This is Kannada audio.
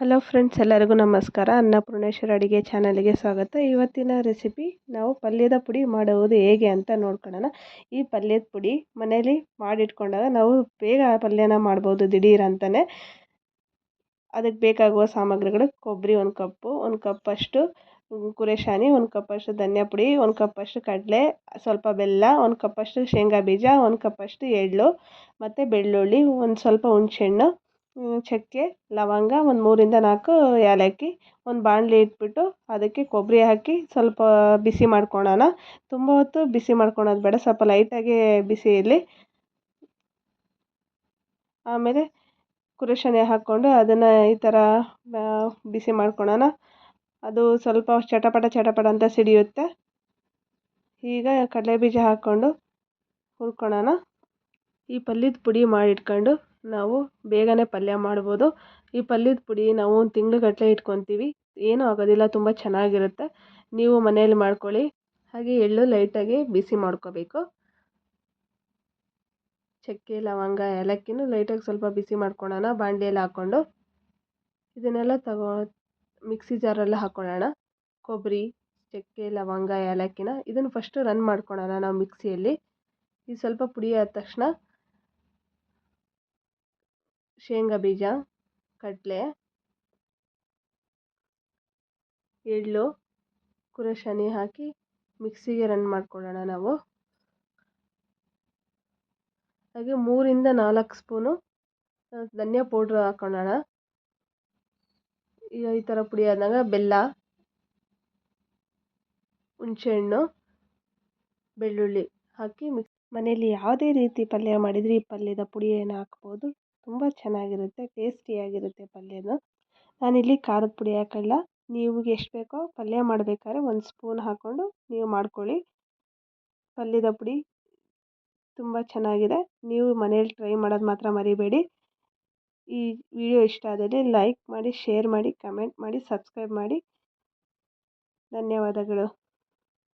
ಹಲೋ ಫ್ರೆಂಡ್ಸ್ ಎಲ್ಲರಿಗೂ ನಮಸ್ಕಾರ. ಅನ್ನಪೂರ್ಣೇಶ್ವರ ಅಡುಗೆ ಚಾನಲ್ಗೆ ಸ್ವಾಗತ. ಇವತ್ತಿನ ರೆಸಿಪಿ ನಾವು ಪಲ್ಯದ ಪುಡಿ ಮಾಡುವುದು ಹೇಗೆ ಅಂತ ನೋಡ್ಕೊಳ್ಳೋಣ. ಈ ಪಲ್ಯದ ಪುಡಿ ಮನೇಲಿ ಮಾಡಿಟ್ಕೊಂಡಾಗ ನಾವು ಬೇಗ ಪಲ್ಯನ ಮಾಡ್ಬೋದು ದಿಢೀರ್ ಅಂತಲೇ ಅದಕ್ಕೆ ಬೇಕಾಗುವ ಸಾಮಗ್ರಿಗಳು ಕೊಬ್ಬರಿ ಒಂದು ಕಪ್ಪು, ಒಂದು ಕಪ್ಪಷ್ಟು ಕುರೇಶಾನಿ ಒಂದು ಕಪ್ಪಷ್ಟು ಧನಿಯಾ ಪುಡಿ, ಒಂದು ಕಪ್ಪಷ್ಟು ಕಡಲೆ, ಸ್ವಲ್ಪ ಬೆಲ್ಲ, ಒಂದು ಕಪ್ಪಷ್ಟು ಶೇಂಗಾ ಬೀಜ, ಒಂದು ಕಪ್ಪಷ್ಟು ಎಳ್ಳು, ಮತ್ತು ಬೆಳ್ಳುಳ್ಳಿ, ಒಂದು ಸ್ವಲ್ಪ ಹುಣ್ಸೆಹಣ್ಣು ಚಕ್ಕೆ, ಲವಂಗ ಒಂದು ಮೂರರಿಂದ ನಾಲ್ಕು ಏಲಕ್ಕಿ, ಒಂದು ಬಾಣಲಿ ಇಟ್ಬಿಟ್ಟು ಅದಕ್ಕೆ ಕೊಬ್ಬರಿ ಹಾಕಿ ಸ್ವಲ್ಪ ಬಿಸಿ ಮಾಡ್ಕೊಳ್ಳೋಣ ತುಂಬ ಹೊತ್ತು ಬಿಸಿ ಮಾಡ್ಕೊಳೋದು ಬೇಡ, ಸ್ವಲ್ಪ ಲೈಟಾಗಿ ಬಿಸಿ ಇರಲಿ. ಆಮೇಲೆ ಕುರುಶನೆ ಹಾಕ್ಕೊಂಡು ಅದನ್ನು ಈ ಥರ ಬಿಸಿ ಮಾಡ್ಕೊಳ್ಳೋಣ ಅದು ಸ್ವಲ್ಪ ಚಟಪಟ ಚಟಪಟ ಅಂತ ಸಿಡಿಯುತ್ತೆ. ಈಗ ಕಡಲೆ ಬೀಜ ಹಾಕ್ಕೊಂಡು ಹುರ್ಕೊಳ್ಳೋಣ ಈ ಪಲ್ಯದ ಪುಡಿ ಮಾಡಿಟ್ಕೊಂಡು ನಾವು ಬೇಗನೆ ಪಲ್ಯ ಮಾಡ್ಬೋದು. ಈ ಪಲ್ಯದ ಪುಡಿ ನಾವು ಒಂದು ತಿಂಗ್ಳುಗಟ್ಟಲೆ ಇಟ್ಕೊತೀವಿ. ಏನೂ ಆಗೋದಿಲ್ಲ, ತುಂಬ ಚೆನ್ನಾಗಿರುತ್ತೆ. ನೀವು ಮನೆಯಲ್ಲಿ ಮಾಡ್ಕೊಳ್ಳಿ. ಹಾಗೆ ಎಳ್ಳು ಲೈಟಾಗಿ ಬಿಸಿ ಮಾಡ್ಕೋಬೇಕು. ಚಕ್ಕೆ, ಲವಂಗ, ಏಲಕ್ಕಿನೂ ಲೈಟಾಗಿ ಸ್ವಲ್ಪ ಬಿಸಿ ಮಾಡ್ಕೊಳ್ಳೋಣ ಬಾಣಲಿಯಲ್ಲಿ ಹಾಕ್ಕೊಂಡು ಇದನ್ನೆಲ್ಲ ತಗೋ, ಮಿಕ್ಸಿ ಜಾರಲ್ಲಿ ಹಾಕ್ಕೊಳ್ಳೋಣ. ಕೊಬ್ಬರಿ, ಚಕ್ಕೆ, ಲವಂಗ, ಏಲಕ್ಕಿನ ಇದನ್ನು ಫಸ್ಟು ರನ್ ಮಾಡ್ಕೊಳ್ಳೋಣ ನಾವು ಮಿಕ್ಸಿಯಲ್ಲಿ. ಇದು ಸ್ವಲ್ಪ ಪುಡಿ ಆದ ತಕ್ಷಣ ಶೇಂಗಾ ಬೀಜ, ಕಡಲೆ, ಎಳ್ಳು, ಕುರಶನಿ ಹಾಕಿ ಮಿಕ್ಸಿಗೆ ರನ್ ಮಾಡ್ಕೊಳ್ಳೋಣ ನಾವು. ಹಾಗೆ ಮೂರಿಂದ ನಾಲ್ಕು ಸ್ಪೂನು ಧನಿಯಾ ಪೌಡ್ರ್ ಹಾಕೊಳ್ಳೋಣ. ಈಗ ಈ ಥರ ಪುಡಿ ಆದಾಗ ಬೆಲ್ಲ, ಹುಣಸೆಹಣ್ಣು, ಬೆಳ್ಳುಳ್ಳಿ ಹಾಕಿ ಮಿಕ್ಸ್ ಮನೆಯಲ್ಲಿ ಯಾವುದೇ ರೀತಿ ಪಲ್ಯ ಮಾಡಿದರೆ ಈ ಪಲ್ಯದ ಪುಡಿಯನ್ನು ಹಾಕ್ಬೋದು. ತುಂಬ ಚೆನ್ನಾಗಿರುತ್ತೆ, ಟೇಸ್ಟಿಯಾಗಿರುತ್ತೆ ಪಲ್ಯನೂ. ನಾನಿಲ್ಲಿ ಖಾರದ ಪುಡಿ ಹಾಕಲ್ಲ, ನಿಮ್ಗೆ ಎಷ್ಟು ಬೇಕೋ ಪಲ್ಯ ಮಾಡಬೇಕಾದ್ರೆ ಒಂದು ಸ್ಪೂನ್ ಹಾಕ್ಕೊಂಡು ನೀವು ಮಾಡ್ಕೊಳ್ಳಿ. ಪಲ್ಯದ ಪುಡಿ ತುಂಬ ಚೆನ್ನಾಗಿದೆ. ನೀವು ಮನೇಲಿ ಟ್ರೈ ಮಾಡೋದು ಮಾತ್ರ ಮರಿಬೇಡಿ. ಈ ವಿಡಿಯೋ ಇಷ್ಟ ಆದಲ್ಲಿ ಲೈಕ್ ಮಾಡಿ, ಶೇರ್ ಮಾಡಿ, ಕಮೆಂಟ್ ಮಾಡಿ, ಸಬ್ಸ್ಕ್ರೈಬ್ ಮಾಡಿ. ಧನ್ಯವಾದಗಳು.